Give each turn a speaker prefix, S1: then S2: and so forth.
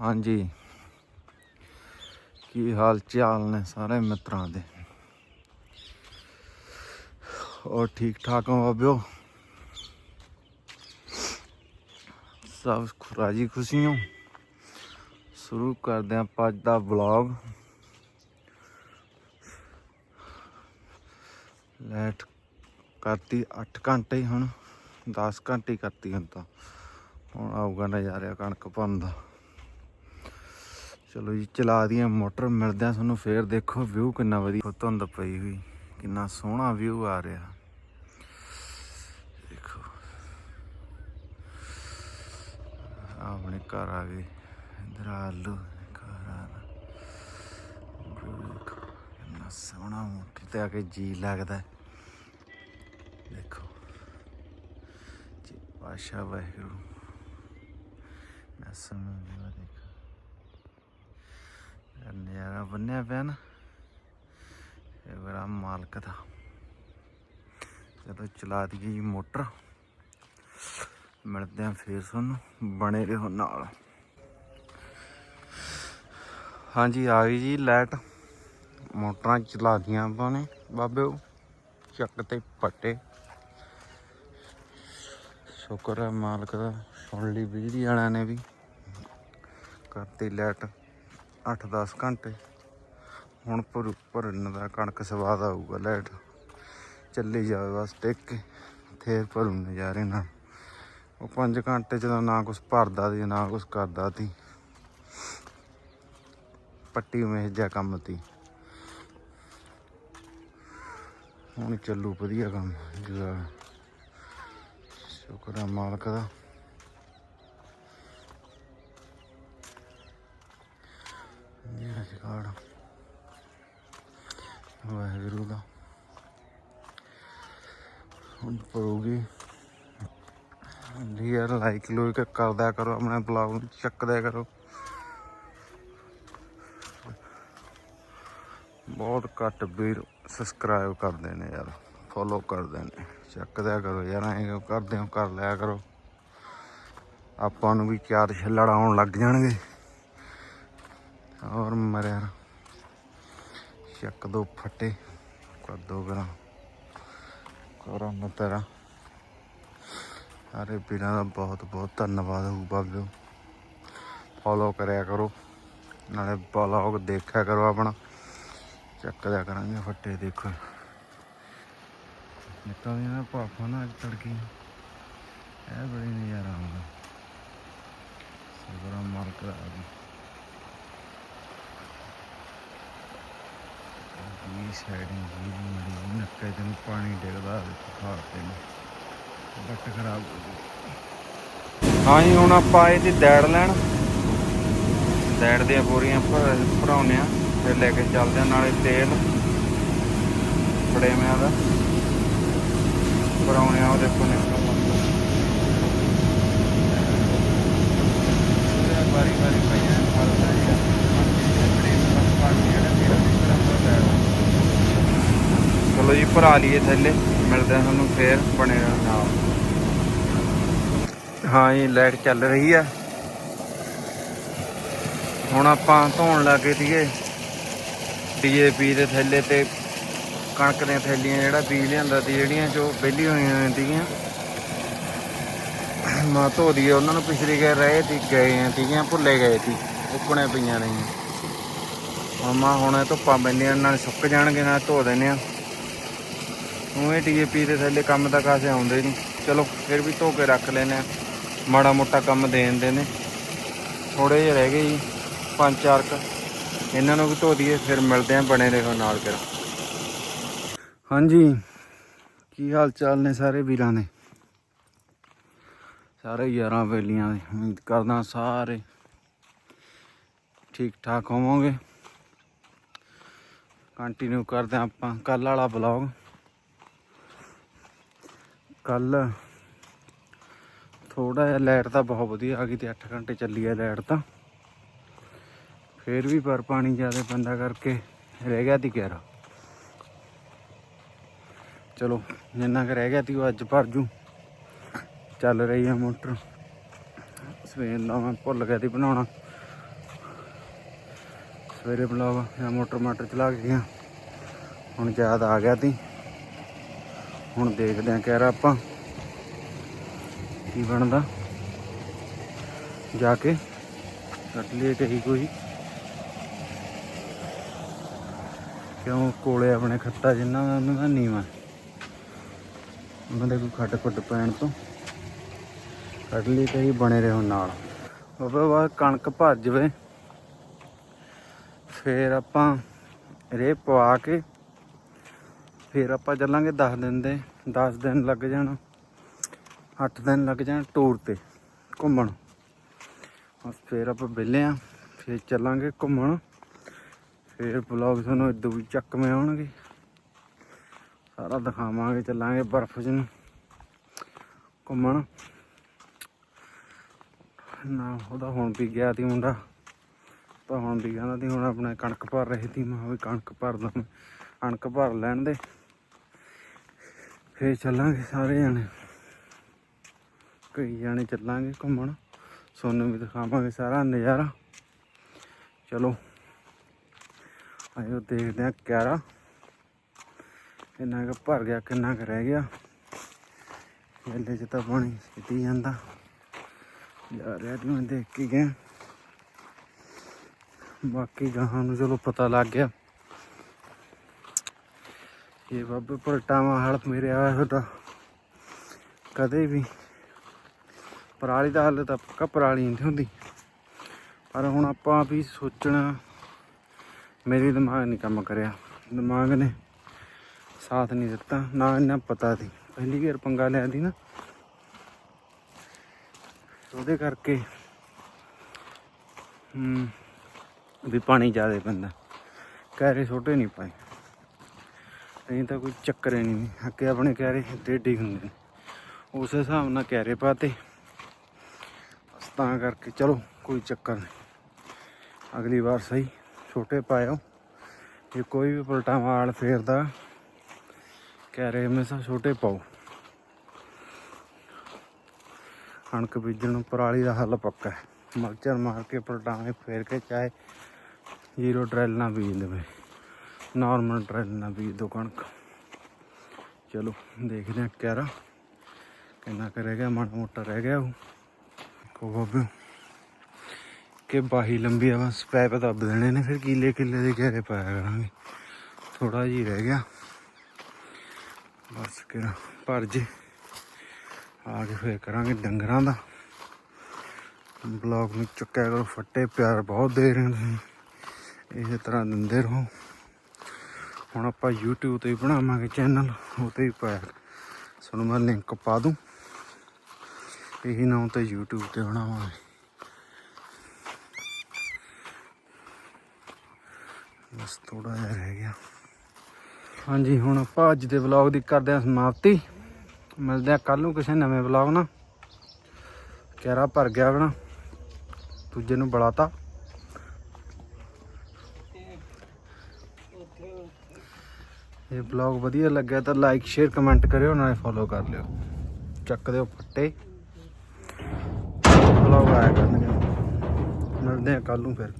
S1: ਹਾਂਜੀ। ਕੀ ਹਾਲ ਚਾਲ ਨੇ ਸਾਰੇ ਮਿੱਤਰਾਂ ਦੇ? ਔਰ ਠੀਕ ਠਾਕ ਹੋ ਬਾਬਿਓ? ਸਭ ਰਾਜੀ ਖੁਸ਼ੀ ਹੋ? ਸ਼ੁਰੂ ਕਰਦੇ ਹਾਂ ਅੱਜ ਦਾ ਵਲੌਗ। ਲੈਟ ਕਰਤੀ 8 ਘੰਟੇ ਹੁਣ 10 ਘੰਟੇ ਕਰਤੀ ਹੁਣ ਤਾਂ। ਹੁਣ ਆਊਗਾ ਨਜ਼ਾਰਾ ਕਣਕ ਭਰਨ ਦਾ। ਚਲੋ ਜੀ, ਚਲਾ ਦੀਆਂ ਮੋਟਰ ਮਿਲਦੇ ਆ ਤੁਹਾਨੂੰ ਫੇਰ ਦੇਖੋ ਵਿਊ ਕਿੰਨਾ ਵਧੀਆ। ਧੁੰਦ ਪਈ ਹੋਈ, ਕਿੰਨਾ ਸੋਹਣਾ ਵਿਊ ਆ ਰਿਹਾ। ਦੇਖੋ। ਆਪਣੇ ਘਰ ਆ ਗਏ। ਇਧਰ ਆਲੂ ਘਰ ਆ ਕਿੰਨਾ ਸੋਹਣਾ ਮੋਟਰ ਤੇ ਆ ਕੇ ਜੀ ਲੱਗਦਾ। ਦੇਖੋ। ਜੀ, ਪਾਸ਼ਾ ਵਾਹਿਗੁਰੂ। ਨਸਮ ਨੂੰ ਦੇਖੋ। ਯਾਰ ਨਜ਼ਾਰਾ ਬੰਨਿਆ ਪਿਆ ਨਾ ਇਹ ਬੜਾ ਮਾਲਕ ਦਾ। ਜਦੋਂ ਚਲਾ ਦਈਏ ਮੋਟਰ, ਮਿਲਦੇ ਆ ਫੇਰ ਤੁਹਾਨੂੰ, ਬਣੇ ਰਹੋ ਨਾਲ। ਹਾਂਜੀ, ਆ ਗਈ ਜੀ ਲਾਈਟ। ਮੋਟਰਾਂ ਚਲਾ ਦੀਆਂ ਆਪਾਂ ਨੇ ਬਾਬਿਓ ਚੱਕ ਤੇ ਪੱਟੇ। ਸ਼ੁਕਰ ਹੈ ਮਾਲਕ ਦਾ, ਸੁਣ ਲਈ ਬਿਜਲੀ ਵਾਲਿਆਂ ਨੇ ਵੀ। ਕਰਤੀ ਲਾਈਟ। 8-10 ਘੰਟੇ। ਹੁਣ ਭਰ ਭਰਨ ਦਾ ਕਣਕ ਸਵਾਦ ਆਊਗਾ ਲਾਈਟ ਚੱਲੀ ਜਾਵੇ ਬਸ ਟਿਕ ਕੇ, ਫੇਰ ਭਰੂ ਨਜ਼ਾਰੇ ਨਾਲ। ਉਹ 5 ਘੰਟੇ ਜਦੋਂ ਨਾ ਕੁਛ ਭਰਦਾ ਸੀ, ਨਾ ਕੁਛ ਕਰਦਾ ਸੀ। ਪੱਟੀ ਉਵੇਂ ਜਿਹਾ ਕੰਮ ਤੀ ਹੁਣ ਚੱਲੂ ਵਧੀਆ ਕੰਮ ਜੁਗਾ ਸ਼ੁਕਰ ਹੈ ਮਾਲਕ ਦਾ। ਮੇਰਾ ਜਗਾੜ ਵਾਹਿਗੁਰੂ ਦਾ। ਹੁਣ ਪਰੂਗੀ ਡੀਅਰ ਲਾਈਕ ਲੋਕ ਕਰਦਾ ਕਰੋ, ਆਪਣੇ ਬਲੌਗ ਨੂੰ ਚੱਕਦਾ ਕਰੋ। ਬਹੁਤ ਘੱਟ ਵੀਰ ਸਬਸਕ੍ਰਾਈਬ ਕਰਦੇ ਨੇ ਯਾਰ ਫੋਲੋ ਕਰਦੇ ਨੇ। ਚੱਕਦਿਆ ਕਰੋ ਯਾਰ, ਐਂ ਕਰਦੇ ਹੋ ਕਰ ਲਿਆ ਕਰੋ। ਆਪਾਂ ਨੂੰ ਵੀ ਚਾਰ ਛੱਲੜ ਆਉਣ ਲੱਗ ਜਾਣਗੇ। ਔਰ ਮਰਿਆ ਚੱਕ ਦੋ ਫੱਟੇ ਕਰ ਦੋ ਗਰਾ। ਕਰਾਂ ਮੈਂ ਤੇਰਾ। ਸਾਰੇ ਵੀਰਾਂ ਦਾ ਬਹੁਤ ਬਹੁਤ ਧੰਨਵਾਦ ਹੋਊ ਬਾਬਿਓ। ਫੋਲੋ ਕਰਿਆ ਕਰੋ। ਨਾਲੇ ਬਲੌਗ ਦੇਖਿਆ ਕਰੋ ਆਪਣਾ। ਚੱਕਦਿਆ ਕਰਾਂਗੇ ਫੱਟੇ ਦੇਖੋ। ਨਿਕਲਦੀਆਂ ਨਾ ਭਾਫਾਂ ਨਾ ਅੱਜ ਤੜਕੇ। ਇਹ ਬੜੀ ਨਜ਼ਾਰਾ ਆਉਂਦਾ। ਸਬਰਾ ਮਾਲਕ ਦਾ ਆ ਗਈ ਜੀ ਸਾਈਡਿੰਗ ਜੀ ਮੜੀ ਨੱਕੇ ਤੇ ਨੂੰ ਪਾਣੀ ਡਿੱਗਦਾ ਵਿੱਚ ਖਾ ਕੇ ਨੂੰ। ਬੱਟ ਖਰਾਬ ਹੋ ਗਈ। ਹਾਂ ਜੀ ਹੁਣ ਆਪਾਂ ਤੇ ਦੈੜ ਲੈਣ। ਦੈੜ ਦੀਆਂ ਬੋਰੀਆਂ ਭਰ ਭਰਾਉਨੇ ਆ ਫਿਰ ਲੈ ਕੇ ਚੱਲਦੇ ਆ ਨਾਲੇ ਤੇਲ। ਬੜੇ ਮਿਆਂ ਦਾ। ਭਰਾਉਨੇ ਆ ਉਹ ਦੇਖੋ ਨਿਕਲ ਵਾਰੀ ਵਾਰੀ ਪਈਆਂ ਫਰਦਾ ਜੀ ਬੜੇ ਬਸ ਪਾਣੀ ਜਿਹੜਾ ਤੇਲ ਦੀ ਤਰ੍ਹਾਂ ਦਾ ਚਲੋ ਜੀ ਭਰਾ ਲਈਏ ਥੱਲੇ, ਮਿਲਦੇ ਆ ਤੁਹਾਨੂੰ ਫੇਰ ਬਣੇ ਰਹੋ ਨਾਲ। ਹਾਂ ਜੀ ਲਾਈਟ ਚੱਲ ਰਹੀ ਆ। ਹੁਣ ਆਪਾਂ ਧੋਣ ਲੱਗੇ ਸੀਗੇ। ਡੀਏਪੀ ਦੇ ਥੈਲੇ ਤੇ ਕਣਕ ਦੀਆਂ ਥੈਲੀਆਂ, ਜਿਹੜਾ ਬੀਜ ਲਿਆਂਦਾ ਸੀ, ਜਿਹੜੀਆਂ ਜੋ ਪਹਿਲੀ ਹੋਈਆਂ ਸੀਗੀਆਂ। ਮਾ ਧੋ ਦਈਏ ਉਹਨਾਂ ਨੂੰ ਪਿਛਲੀ ਗਏ ਰਹੇ ਸੀ ਗਏ ਸੀਗੀਆਂ, ਭੁੱਲੇ ਗਏ ਸੀ ਉੱਕਣੇ ਪਈਆਂ ਰਹੀਆਂ ਮਾਮਾ ਹੁਣ ਇਹ ਧੁੱਪਾਂ ਪੈਂਦੀਆਂ, ਨਾਲ ਸੁੱਕ ਜਾਣਗੇ, ਨਾਲ ਧੋ ਦਿੰਦੇ ਆ। ਉਵੇਂ ਇਹ ਦੇ ਥੱਲੇ ਕੰਮ ਤਾਂ ਕਾਸੇ ਆਉਂਦੇ ਨਹੀਂ। ਚਲੋ, ਫਿਰ ਵੀ ਧੋ ਕੇ ਰੱਖ ਲੈਨੇ ਆ ਮਾੜਾ ਮੋਟਾ ਕੰਮ ਦੇ ਦਿੰਦੇ ਨੇ। ਥੋੜੇ ਜਿਹੇ ਰਹਿ ਗਏ ਜੀ, ਪੰਜ ਚਾਰ ਕ। ਇਹਨਾਂ ਨੂੰ ਵੀ ਧੋ ਦਈਏ, ਫਿਰ ਮਿਲਦੇ ਆ ਬਣੇ ਰਹੋ ਨਾਲ ਫਿਰ। ਹਾਂਜੀ, ਕੀ ਹਾਲ ਚਾਲ ਨੇ ਸਾਰੇ ਵੀਰਾਂ ਦੇ? ਸਾਰੇ ਯਾਰਾਂ ਬੇਲੀਆਂ ਦੇ, ਉਮੀਦ ਕਰਦਾ ਸਾਰੇ ਠੀਕ ਠਾਕ ਹੋਵੋਗੇ। ਕੰਟੀਨਿਊ ਕਰਦੇ ਹਾਂ ਆਪਾਂ ਕੱਲ ਵਾਲਾ ਬਲੌਗ ਕੱਲ ਥੋੜਾ ਜਿਹਾ ਲਾਈਟ ਤਾਂ ਬਹੁਤ ਵਧੀਆ ਆ ਗਈ ਤੇ 8 ਘੰਟੇ ਚੱਲੀ ਆ ਲਾਈਟ ਤਾਂ। ਫੇਰ ਵੀ ਪਰ ਪਾਣੀ ਜ਼ਿਆਦਾ ਪੈਂਦਾ ਕਰਕੇ ਰਹਿ ਗਿਆ ਤੀ ਕਿਹੜਾ ਚਲੋ, ਜਿੰਨਾ ਕੁ ਰਹਿ ਗਿਆ ਤੀ ਉਹ ਅੱਜ ਭਰ ਜੂ। ਚੱਲ ਰਹੀ ਆ ਮੋਟਰ। ਸਵੇਰ ਦਾ ਮੈਂ ਭੁੱਲ ਗਿਆ ਤੀ ਬਣਾਉਣਾ। ਸਵੇਰੇ ਬਲੌਗ ਜਾਂ ਮੋਟਰ ਮਾਟਰ ਚਲਾ ਕੇ ਗਿਆ। ਹੁਣ ਯਾਦ ਆ ਗਿਆ ਤੀ। ਹੁਣ ਦੇਖਦੇ ਆਂ ਕਹਿ ਆਪਾਂ ਕੀ ਬਣਦਾ। ਜਾ ਕੇ ਕੱਟ ਲਈਏ ਕਹੀ ਕੋਈ। ਕਿਉਂ ਕੋਲੇ ਆਪਣੇ ਖੱਤਾ ਜਿੰਨਾ ਉਹਨਾਂ ਦਾ ਨੀਵਾ। ਉਹਨਾਂ ਦੇ ਕੋਈ ਖੱਟ ਖੁੱਟ ਪੈਣ ਤੋਂ। ਕੱਢ ਲਈ ਕਹੀ ਬਣੇ ਰਹੋ ਨਾਲ। ਉਹ ਤੋਂ ਬਾਅਦ ਕਣਕ ਭਰ ਜਵੇ ਫੇਰ ਆਪਾਂ ਰੇ ਪਵਾ ਕੇ ਫਿਰ ਆਪਾਂ ਚੱਲਾਂਗੇ 10 ਦਿਨ ਦੇ 10 ਦਿਨ ਲੱਗ ਜਾਣ 8 ਦਿਨ ਲੱਗ ਜਾਣ ਟੂਰ ਤੇ ਘੁੰਮਣ। ਬਸ ਫੇਰ ਆਪਾਂ ਵਿਹਲੇ ਆ, ਫਿਰ ਚੱਲਾਂਗੇ ਘੁੰਮਣ। ਫਿਰ ਬਲੌਗ ਤੁਹਾਨੂੰ ਇਦੋਂ ਵੀ ਚੱਕਵੇਂ ਆਉਣਗੇ। ਸਾਰਾ ਦਿਖਾਵਾਂਗੇ, ਚੱਲਾਂਗੇ ਬਰਫ਼ 'ਚ ਘੁੰਮਣ। ਨਾ, ਉਹਦਾ ਹੁਣ ਵੀ ਗਿਆ ਤੀ ਮੁੰਡਾ। ਤਾਂ ਹੁਣ ਵੀ ਕਹਿੰਦਾ ਤੀ ਹੁਣ ਆਪਣੇ ਕਣਕ ਭਰ ਰਹੀ ਸੀ ਮੈਂ ਵੀ ਕਣਕ ਭਰਦਾ ਮੈਂ ਕਣਕ ਭਰ ਲੈਣ ਦੇ। ਫੇਰ ਚੱਲਾਂਗੇ ਸਾਰੇ ਜਾਣੇ। ਕਈ ਜਾਣੇ ਚੱਲਾਂਗੇ ਘੁੰਮਣ। ਸੋਨੂੰ ਵੀ ਦਿਖਾਵਾਂਗੇ ਸਾਰਾ ਨਜ਼ਾਰਾ। ਚਲੋ, ਆਇਓ ਦੇਖਦੇ ਆ ਕਿਆਰਾ। ਕਿੰਨਾ ਕੁ ਭਰ ਗਿਆ, ਕਿੰਨਾ ਕੁ ਰਹਿ ਗਿਆ। ਮੇਲੇ 'ਚ ਤਾਂ ਪਾਣੀ ਸਿੱਟੀ ਜਾਂਦਾ। ਜਾ ਰਿਹਾ ਤੇ ਮੈਂ ਦੇਖ ਕੇ ਗਿਆ ਬਾਕੀ ਗਾਹਾਂ ਨੂੰ ਚਲੋ ਪਤਾ ਲੱਗ ਗਿਆ। ਇਹ ਬਾਬੇ ਪਲਟਾਵਾਂ ਹਲਪ ਮੇਰੇ ਆਇਆ ਤੁਹਾਡਾ ਕਦੇ ਵੀ। ਪਰਾਲੀ ਦਾ ਹੱਲ ਤਾਂ ਪੱਕਾ ਪਰਾਲੀ ਨਹੀਂ ਹੁੰਦੀ। ਪਰ ਹੁਣ ਆਪਾਂ ਵੀ ਸੋਚਣਾ, ਮੇਰੇ ਦਿਮਾਗ ਨੇ ਕੰਮ ਕਰਿਆ। ਦਿਮਾਗ ਨੇ ਸਾਥ ਨਹੀਂ ਦਿੱਤਾ, ਨਾ ਇੰਨਾ ਪਤਾ ਸੀ। ਪਹਿਲੀ ਵਾਰ ਪੰਗਾ ਲਿਆ ਦੀ ਨਾ। ਉਹਦੇ ਕਰਕੇ, ਹੂੰ, ਵੀ ਪਾਣੀ ਜ਼ਿਆਦਾ ਪੈਂਦਾ। ਕੈਰੇ ਛੋਟੇ ਨਹੀਂ ਪਾਏ। ਨਹੀਂ ਤਾਂ ਕੋਈ ਚੱਕਰ ਹੀ ਨਹੀਂ। ਅੱਗੇ ਆਪਣੇ ਕੈਰੇ ਡੇਢੀ ਹੁੰਦੇ। ਨੇ ਉਸ ਹਿਸਾਬ ਨਾਲ ਕੈਰੇ ਪਾਤੇ। ਬਸ ਤਾਂ ਕਰਕੇ ਚਲੋ, ਕੋਈ ਚੱਕਰ ਨਹੀਂ। ਅਗਲੀ ਵਾਰ ਸਹੀ, ਛੋਟੇ ਪਾਇਓ। ਜੇ ਕੋਈ ਵੀ ਪਲਟਾਵਾਂ ਵਾਲ ਫੇਰਦਾ ਕੈਰੇ ਹਮੇਸ਼ਾ ਛੋਟੇ ਪਾਓ। ਕਣਕ ਬੀਜਣ ਨੂੰ ਪਰਾਲੀ ਦਾ ਹੱਲ ਪੱਕਾ ਹੈ। ਮਲਚਰ ਮਾਰ ਕੇ ਪਲਟਾਵੇਂ, ਫੇਰ ਕੇ ਚਾਹੇ ਜ਼ੀਰੋ ਡਰੈਲ ਨਾ ਬੀਜ ਦੇਵੇ। ਨਾਰਮਲ ਡਰੈਲ ਨਾਲ ਬੀਜ ਦੋ ਕਣਕ। ਚਲੋ, ਦੇਖਦੇ ਹਾਂ ਕਿਆਰਾ ਕਿੰਨਾ ਕੁ ਰਹਿ ਗਿਆ, ਮਾੜਾ ਮੋਟਾ ਰਹਿ ਗਿਆ ਉਹ। ਕੋ ਬਾਬੇ, ਕਿ ਬਾਹੀ ਲੰਬੀ ਆ, ਬਸ ਪੈਪ ਦੱਬ ਦੇਣੇ ਨੇ, ਫਿਰ ਕੀਲੇ ਕਿੱਲੇ ਦੇ ਘੇਰੇ ਪਾਇਆ ਕਰਾਂਗੇ। ਥੋੜਾ ਜਿਹਾ ਰਹਿ ਗਿਆ। ਬਸ ਕਿਹੜਾ ਭਰ ਜੇ ਆ ਕੇ ਫੇਰ ਕਰਾਂਗੇ ਡੰਗਰਾਂ ਦਾ। ਬਲੌਗ ਨੂੰ ਚੁੱਕਿਆ ਕਰੋ, ਫੱਟੇ ਪਿਆਰ ਬਹੁਤ ਦੇ ਰਹੇ ਹੋ ਇਸੇ ਤਰ੍ਹਾਂ ਦਿੰਦੇ ਰਹੋ। ਹੁਣ ਆਪਾਂ YouTube ਤੇ ਬਣਾਵਾਂਗੇ ਚੈਨਲ ਉਹ ਤੇ ਪਾਇਆ ਤੁਹਾਨੂੰ ਮੈਂ ਲਿੰਕ ਪਾ ਦੂੰ। ਇਹੀ ਨਾਮ ਤੇ YouTube ਤੇ ਬਣਾਵਾਂਗੇ। ਬਸ ਥੋੜਾ ਜਿਹਾ ਰਹਿ ਗਿਆ। ਹਾਂਜੀ, ਹੁਣ ਆਪਾਂ ਅੱਜ ਦੇ ਵਲੌਗ ਦੀ ਕਰਦੇ ਹਾਂ ਸਮਾਪਤੀ। ਮਿਲਦੇ ਆ ਕੱਲ ਨੂੰ ਕਿਸੇ ਨਵੇਂ ਵਲੌਗ ਨਾਲ। ਕਿਹੜਾ ਭਰ ਗਿਆ ਆਪਣਾ? ਦੂਜੇ ਨੂੰ ਬੜਾਤਾ ਇਹ ਵਲੌਗ ਵਧੀਆ ਲੱਗਿਆ ਤਾਂ ਲਾਈਕ ਸ਼ੇਅਰ ਕਮੈਂਟ ਕਰਿਓ ਨਾਲੇ ਫੋਲੋ ਕਰ ਲਿਓ। ਚੱਕ ਦਿਓ ਫੱਟੇ। ਵਲੌਗ ਆਇਆ ਕਰਨਗੇ। ਮਿਲਦੇ ਆ ਕੱਲ ਨੂੰ ਫਿਰ।